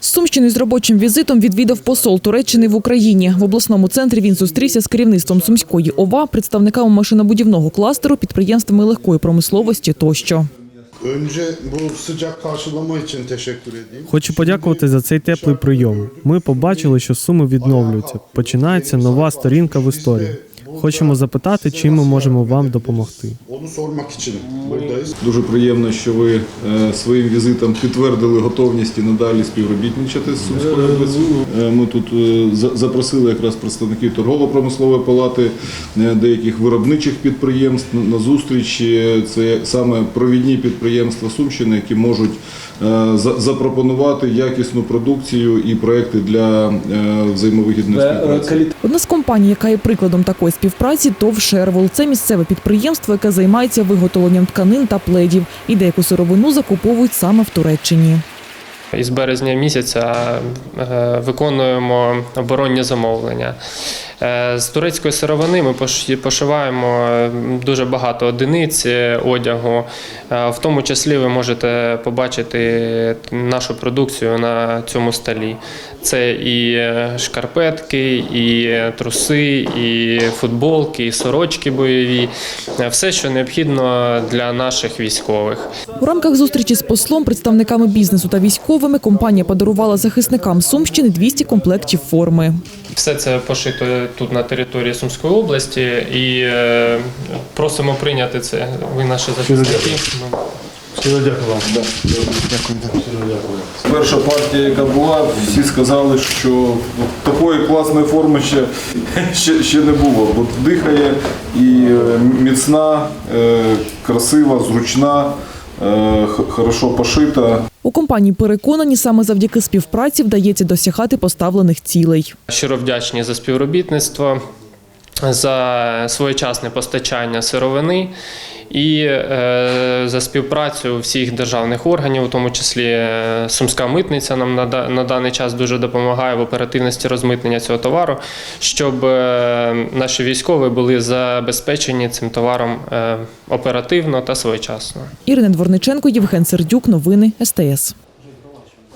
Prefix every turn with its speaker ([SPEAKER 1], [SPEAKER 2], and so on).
[SPEAKER 1] Сумщини з робочим візитом відвідав посол Туреччини в Україні. В обласному центрі він зустрівся з керівництвом Сумської ОВА, представниками машинобудівного кластеру, підприємствами легкої промисловості тощо.
[SPEAKER 2] Хочу подякувати за цей теплий прийом. Ми побачили, що суми відновлюються. Починається нова сторінка в історії. Хочемо запитати, чим ми можемо вам допомогти.
[SPEAKER 3] Дуже приємно, що ви е, своїм візитом підтвердили готовність і надалі співробітничати з Сумською областю. Е, Ми тут е, за- запросили якраз представників торгово-промислової палати деяких виробничих підприємств на- зустріч. Це саме провідні підприємства Сумщини, які можуть за- запропонувати якісну продукцію і проекти для взаємовигідної співпраці.
[SPEAKER 1] Одна з компаній, яка є прикладом такої співпраці, ТОВ «Шервол». Це місцеве підприємство, яке займається виготовленням тканин та пледів. І деяку сировину закуповують саме в Туреччині.
[SPEAKER 4] Із березня місяця е, виконуємо оборонні замовлення. Е, З турецької сировини ми пош- пошиваємо е, дуже багато одиниць е, одягу. В тому числі ви можете побачити нашу продукцію на цьому столі. Це і шкарпетки, і труси, і футболки, і сорочки бойові. Все, що необхідно для наших військових.
[SPEAKER 1] У рамках зустрічі з послом, представниками бізнесу та військовими компанія подарувала захисникам Сумщини 200 комплектів форми.
[SPEAKER 4] Все це пошито тут на території Сумської області і е, просимо прийняти це. Ви наші захисники. Ну,
[SPEAKER 3] Перша партія, яка була, всі сказали, що такої класної форми ще, ще, ще не було. Бо дихає і е, міцна, е, красива, зручна, хорошо пошита.
[SPEAKER 1] У компанії переконані, саме завдяки співпраці вдається досягати поставлених цілей.
[SPEAKER 4] Щиро вдячні за співробітництво, за своєчасне постачання сировини і е, за співпрацю всіх державних органів, у тому числі е, Сумська митниця нам на, на даний час дуже допомагає в оперативності розмитнення цього товару, щоб е, наші військові були забезпечені цим товаром е, оперативно та своєчасно.
[SPEAKER 1] Ірина Дворниченко, Євген Сердюк. Новини СТС.